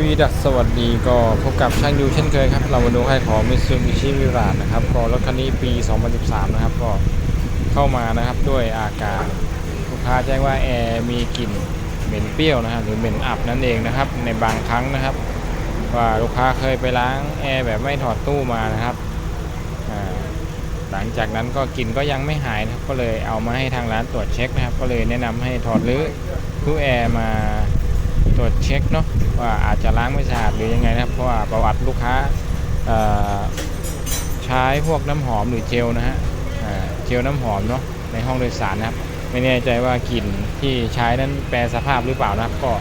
วีดัสสวัสดีก็พบกับช่างยูเช่นเคยครับ เรามาดูให้ของมิซูบิชิมิราดนะครับ ก็รถคันนี้ปี 2013 นะครับ ก็เข้ามานะครับด้วยอาการลูกค้าแจ้งว่าแอร์มีกลิ่นเหม็นเปรี้ยวนะฮะหรือเหม็นอับนั่นเองนะครับ ในบางครั้งนะครับ ว่าลูกค้าเคยไปล้างแอร์แบบไม่ถอดตู้มานะครับหลังจากนั้นก็กลิ่นก็ยังไม่หายนะครับ ก็เลยเอามาให้ทางร้านตรวจเช็คนะครับ ก็เลยแนะนำให้ถอดรื้อตู้แอร์มา ตรวจเช็คเนาะว่าอาจจะล้างไม่สะอาดหรือยังไงนะครับ เพราะว่าประวัติลูกค้าใช้พวกน้ำหอมหรือเจลนะฮะเจลน้ำหอมเนาะในห้องโดยสารนะครับ ไม่แน่ใจว่ากลิ่นที่ใช้นั้นแปรสภาพหรือเปล่านะครับ ก็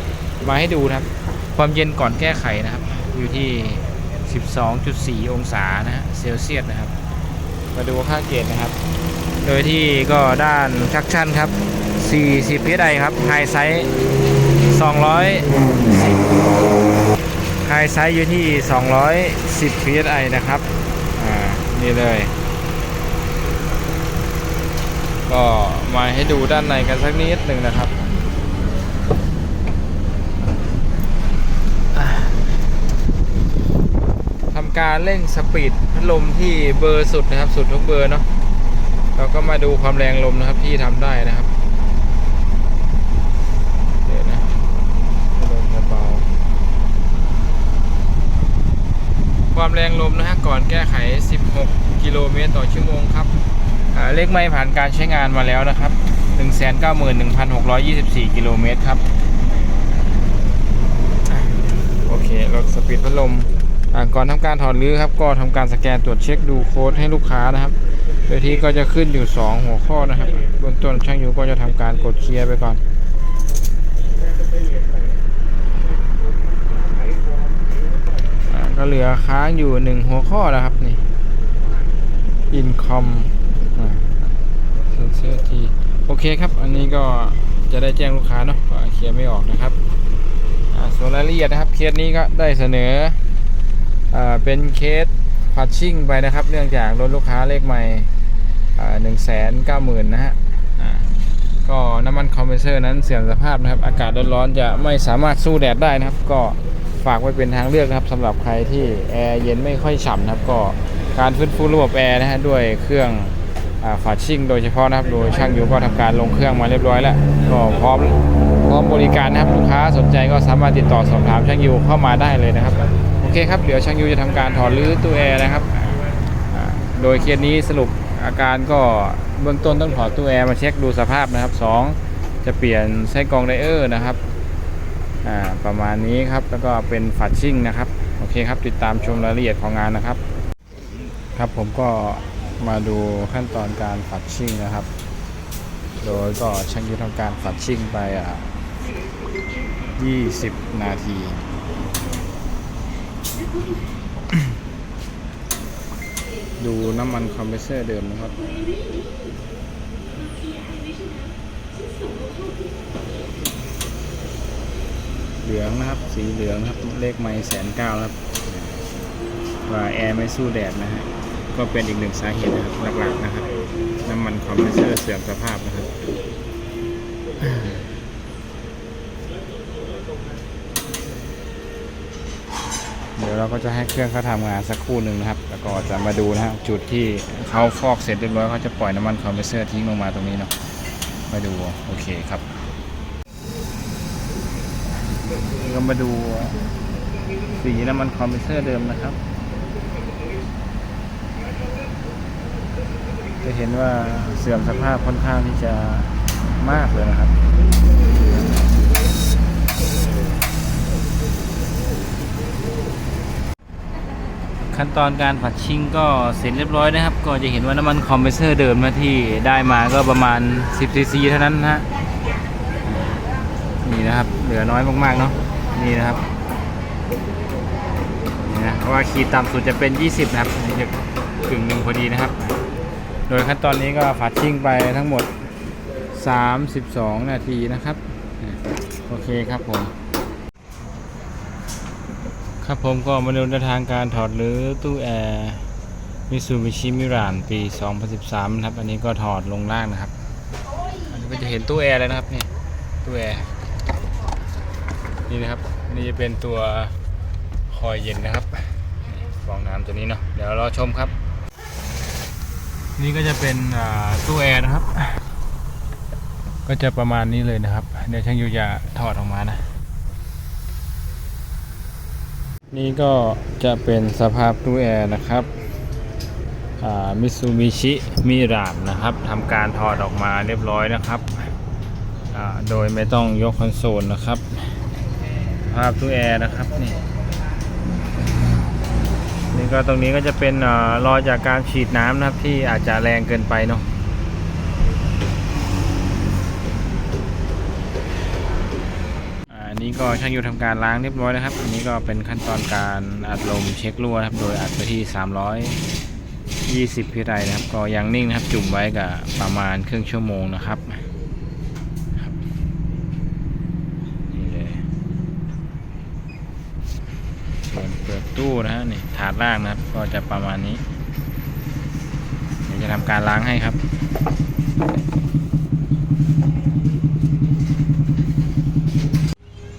มาให้ดูนะครับ ความเย็นก่อนแก้ไขนะครับ อยู่ที่ 12.4 องศานะฮะเซลเซียสนะครับ มาดูค่าเกณฑ์นะครับ โดยที่ก็ด้านชักชั่นครับ 40 psi ครับไฮไซส์ 210ไฮไซส์อยู่ที่ 210 psi นะครับ อ่า นี่เลย ก็มาให้ดูด้านในกันสักนิดหนึ่งนะครับ ทำการเร่งสปีดพัดลมที่เบอร์สุดนะครับ สุดทุกเบอร์เนาะเราก็มาดูความแรงลมนะครับที่ทำได้นะครับเดี๋ยวนะพัดลมเบาๆ ความแรงลมนะฮะก่อนแก้ไข 16 กิโลเมตรต่อชั่วโมงครับเลขไม่ผ่านการใช้งานมาแล้วนะครับ 191,624 กิโลเมตรครับ โอเคลดสปีดพัดลมก่อนทำการถอดรื้อครับ ก็ทำการสแกนตรวจเช็คดูโค้ดให้ลูกค้านะครับ โดยที่ก็จะขึ้นอยู่ 2 หัวข้อนะครับเบื้องต้นช่างยูก็จะทำการกดเคลียร์ไปก่อนอา ก็เหลือค้างอยู่1หัวข้อนะครับนี่ income เซนเซอร์ทีโอเคครับ อันนี้ก็จะได้แจ้งลูกค้าเนาะเคลียร์ไม่ออกนะครับอ่าส่วนรายละเอียดนะครับเคสนี้ก็ได้เสนออเป็นเคสพัชชิ่งไปนะครับ เนื่องจากรถลูกค้าเลขใหม่หนึ่งแสนเก้าหมื่นนะฮะก็น้ำมันคอมเพรสเซอร์นั้นเสื่อมสภาพนะครับ อากาศร้อนๆจะไม่สามารถสู้แดดได้นะครับ ก็ ฝากไว้เป็นทางเลือกนะครับสำหรับใครที่แอร์เย็นไม่ค่อยฉ่ำนะครับก็การฟื้นฟูระบบแอร์นะฮะด้วยเครื่องฝาชิ่งโดยเฉพาะนะครับโดยช่างยูก็ทำการลงเครื่องมาเรียบร้อยแล้วก็พร้อมพร้อมบริการนะครับลูกค้าสนใจก็สามารถติดต่อสอบถามช่างยูเข้ามาได้เลยนะครับโอเคครับเดี๋ยวช่างยูจะทำการถอดรื้อตู้แอร์นะครับโดยเคสนี้สรุปอาการก็เบื้องต้นต้องถอดตู้แอร์มาเช็คดูสภาพนะครับสองจะเปลี่ยนไส้กรองไดเออร์นะครับ ประมาณนี้ครับแล้วก็เป็นฝัดชิ่งนะครับโอเคครับติดตามชมรายละเอียดของงานนะครับ ครับผมก็มาดูขั้นตอนการฝัดชิ่งนะครับ โดยก็ช่างยูทำการฝัดชิ่งไปอะ20 นาทีดูน้ำมันคอมเพรสเซอร์เดิมนะครับ เหลืองนะครับ สีเหลืองครับ เลขไม่แสนเก้าครับ ว่าแอร์ไม่สู้แดดนะฮะ ก็เป็นอีกหนึ่งสาเหตุนะครับหลักๆนะครับ น้ำมันคอมเพรสเซอร์เสื่อมสภาพนะครับเดี๋ยวเราก็จะให้เครื่องเขาทำงานสักครู่หนึ่งนะครับ แล้วก็จะมาดูนะครับจุดที่เขาฟอกเสร็จเรียบร้อยเขาจะปล่อยน้ำมันคอมเพรสเซอร์ทิ้งลงมาตรงนี้เนาะมาดูโอเคครับ นี่ก็มาดูสีน้ำมันคอมเพรสเซอร์เดิมนะครับ จะเห็นว่าเสื่อมสภาพค่อนข้างที่จะมากเลยนะครับขั้นตอนการผัดชิ่งก็เสร็จเรียบร้อยนะครับ ก็จะเห็นว่าน้ำมันคอมเพรสเซอร์เดิมนะที่ได้มาก็ประมาณ 10ซีซีเท่านั้นนะฮะนี่นะครับ เหลือน้อยมากๆเนาะ นี่นะครับนี่นะเพราะว่าขีดต่ำสุดจะเป็น 20 นะครับอันนี่จะกึ่งหนึ่งพอดีนะครับ โดยขั้นตอนนี้ก็ผัดชิ่งไปทั้งหมด 32 นาทีนะครับ โอเคครับผม ครับผมก็มาดูแนวทางการถอดหรือตู้แอร์มิซูบิชิมิรานปี 2013 นะครับ อันนี้ก็ถอดลงล่างนะครับ อันนี้ก็จะเห็นตู้แอร์เลยนะครับนี่ตู้แอร์นี่นะครับ นี่จะเป็นตัวคอยเย็นนะครับฟองน้ำตัวนี้เนาะเดี๋ยวรอชมครับ นี่ก็จะเป็นตู้แอร์นะครับ ก็จะประมาณนี้เลยนะครับ เดี๋ยวช่างยูจะถอดออกมานะ นี่ก็จะเป็นสภาพตู้แอร์นะครับมิซูมิชิมิรามนะครับทำการถอดออกมาเรียบร้อยนะครับ โดยไม่ต้องยกคอนโซลนะครับ ภาพตู้แอร์นะครับนี่นี่ก็ตรงนี้ก็จะเป็นเอ่อรอจากการฉีดน้ำนะครับที่อาจจะแรงเกินไปเนาะอันนี้ก็ช่างอยู่ทำการล้างเรียบร้อยนะครับ อันนี้ก็เป็นขั้นตอนการอัดลมเช็ครั่วครับ โดยอัดไปที่ 320 พิไรนะครับ ก็ยังนิ่งนะครับ จุ่มไว้กับประมาณครึ่งชั่วโมงนะครับนี่เลย ส่วนเปลือก ตู้นะฮะนี่ถาดล่างนะครับ ก็จะประมาณนี้ เดี๋ยวจะทำการล้างให้ครับ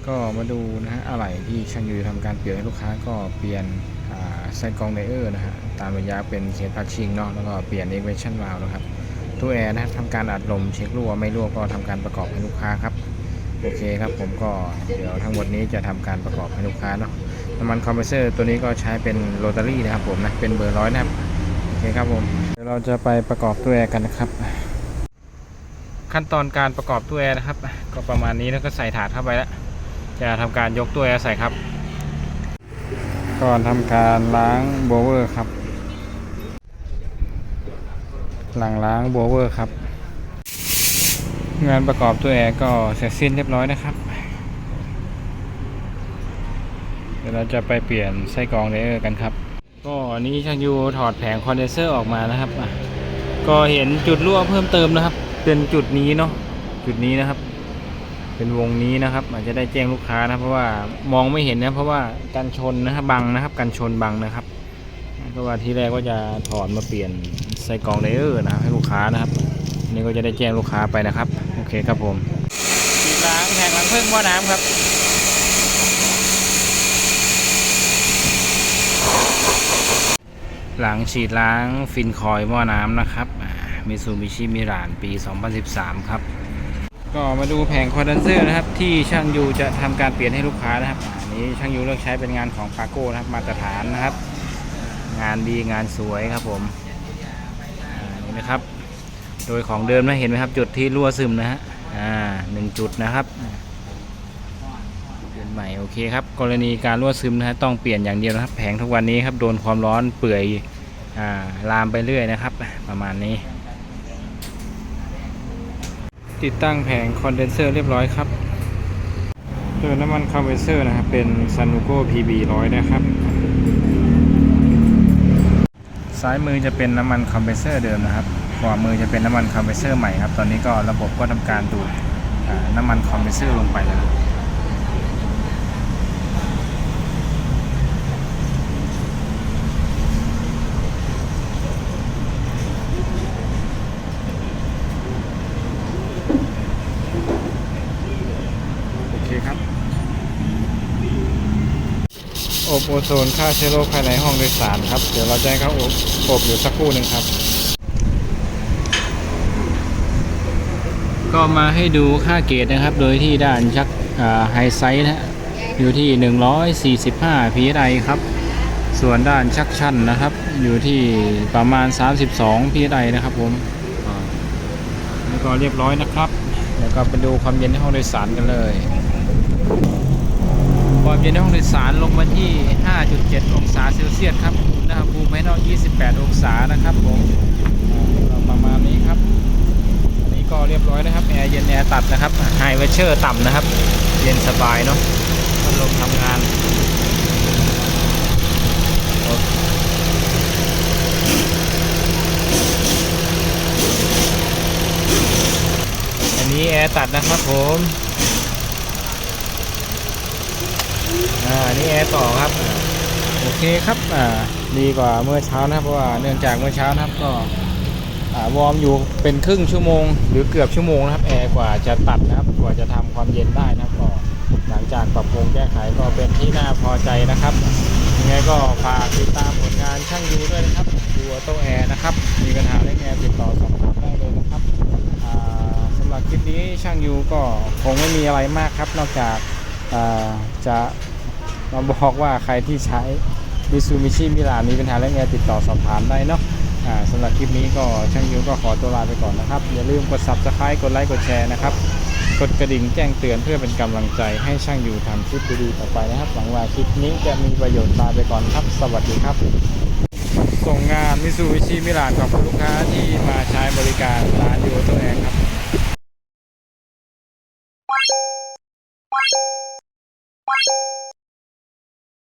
ก็มาดูนะฮะอะไหล่ที่ช่างยูทำการเปลี่ยนให้ลูกค้าก็เปลี่ยนอ่าไส้กรองไดเออร์นะฮะตามระยะเป็นเคสพัชชิงเนาะแล้วก็เปลี่ยนเอ็กเวชั่นวาล์วนะครับตู้แอร์นะทำการอัดลมเช็ครั่วไม่รั่วก็ทำการประกอบให้ลูกค้าครับโอเคครับผมก็เดี๋ยวทั้งหมดนี้จะทำการประกอบให้ลูกค้าเนาะ น้ำมันคอมเพรสเซอร์ตัวนี้ก็ใช้เป็นโรตารี่นะครับผมนะเป็นเบอร์ร้อยนะครับโอเคครับผมเดี๋ยวเราจะไปประกอบตัวแอร์กันนะครับ ขั้นตอนการประกอบตัวแอร์นะครับ ก็ประมาณนี้แล้วก็ใส่ถาดเข้าไปแล้วจะทำการยกตัวแอร์ใส่ครับก่อนทำการล้างโบเวอร์ครับ หลังล้างโบเวอร์ครับ งานประกอบตัวแอร์ก็เสร็จสิ้นเรียบร้อยนะครับ เดี๋ ยวเราจะไปเปลี่ยนไส้กรองเลเยอร์กันครับ ก็อันนี้ช่างยูถอดแผงคอนเดนเซอร์ออกมานะครับก็เห็นจุดรั่วเพิ่มเติมนะครับ เป็นจุดนี้เนาะจุดนี้นะครับ เป็นวงนี้นะครับ อาจจะได้แจ้งลูกค้านะเพราะว่ามองไม่เห็นนะเพราะว่ากันชนนะครับบังนะครับกันชนบังนะครับเพราะว่าทีแรกก็จะถอดมาเปลี่ยนไส้กรองเลเยอร์นะครับให้ลูกค้านะครับนี่ก็จะได้แจ้งลูกค้าไปนะครับ โอเคครับผมล้างแผงล้างเพิ่งหม้อน้ำครับ หลังฉีดล้างฟินคอยล์หม้อน้ำนะครับมิซูบิชิมิรานปี 2013 ครับ ก็มาดูแผงคอนเดนเซอร์นะครับ ที่ช่างยูจะทำการเปลี่ยนให้ลูกค้านะครับอันนี้ช่างยูเลือกใช้เป็นงานของปาโก้นะครับมาตรฐานนะครับ งานดีงานสวยครับผมอ่านี่นะครับ โดยของเดิมนะเห็นไหมครับ จุดที่รั่วซึมนะฮะอ่าหนึ่งจุดนะครับ ใหม่โอเคครับกรณีการรั่วซึมนะฮะต้องเปลี่ยนอย่างเดียวนะครับแผงทุกวันนี้ครับโดนความร้อนเปื่อยอ่าลามไปเรื่อยนะครับ ประมาณนี้ ติดตั้งแผงคอนเดนเซอร์เรียบร้อยครับตัวน้ำมันคอมเพรสเซอร์นะครับเป็น s a n u g o PB 100นะครับซ้ายมือจะเป็นน้ำมันคอมเพรสเซอร์เดิมนะครับขวามือจะเป็นน้ำมันคอมเพรสเซอร์ใหม่ครับ ตอนนี้ก็ระบบก็ทำการดูดน้ำมันคอมเพรสเซอร์ลงไปแล้วนะ โอเคครับ อบโอโซนฆ่าเชื้อโรคภายในห้องโดยสารครับ เดี๋ยวเราจะให้เขาอบอบอยู่สักครู่หนึ่งครับ ก็มาให้ดูค่าเกรดนะครับ โดยที่ด้านชักไฮไซส์นะอยู่ที่ 145 psi ครับ ส่วนด้านชักชั่นนะครับ อยู่ที่ประมาณ 32 psi นะครับผมอ่านี่ก็เรียบร้อยนะครับ เดี๋ยวก็ไปดูความเย็นในห้องโดยสารกันเลย ความเย็นในห้องโดยสารลงมาที่ 5.7 องศาเซลเซียสครับอุณหภูมิภายนอก 28 องศานะครับผมประมาณนี้ครับ อันนี้ก็เรียบร้อยนะครับ แอร์เย็นแอร์ตัดนะครับไฮเวเชอร์ต่ำนะครับ เย็นสบายเนาะพัดลมทำงานอันนี้แอร์ตัดนะครับผม อ่านี่แอร์ต่อครับโอเคครับอ่าดีกว่าเมื่อเช้านะเพราะว่าเนื่องจากเมื่อเช้านะครับก็วอร์มอยู่เป็นครึ่งชั่วโมง หรือเกือบชั่วโมงนะครับแอร์กว่าจะตัดนะครับกว่าจะทำความเย็นได้นะครับก็หลังจากปรับปรุงแก้ไขก็เป็นที่น่าพอใจนะครับยังไงก็ฝากติดตามผลงานช่างยูด้วยนะครับยูโต้แอร์นะครับมีปัญหาเรื่องแอร์ติดต่อสอบถามได้เลยนะครับอ่าสำหรับคลิปนี้ช่างยูก็คงไม่มีอะไรมากครับ นอกจาก จะมาบอกว่าใครที่ใช้มิซูมิชิมิลานมีปัญหาเรื่องแอร์ติดต่อสอบถามได้เนาะสำหรับคลิปนี้ก็ช่างยูก็ขอตัวลาไปก่อนนะครับ อย่าลืมกด subscribe กดไลค์กดแชร์นะครับ กดกระดิ่งแจ้งเตือนเพื่อเป็นกำลังใจให้ช่างยูทำคลิปดีๆต่อไปนะครับหวังว่าคลิปนี้จะมีประโยชน์ลาไปก่อนครับ สวัสดีครับ ส่งงานมิซูบิชิมิลานขอบลูกค้าที่มาใช้บริการร้านยูตัวแองครับ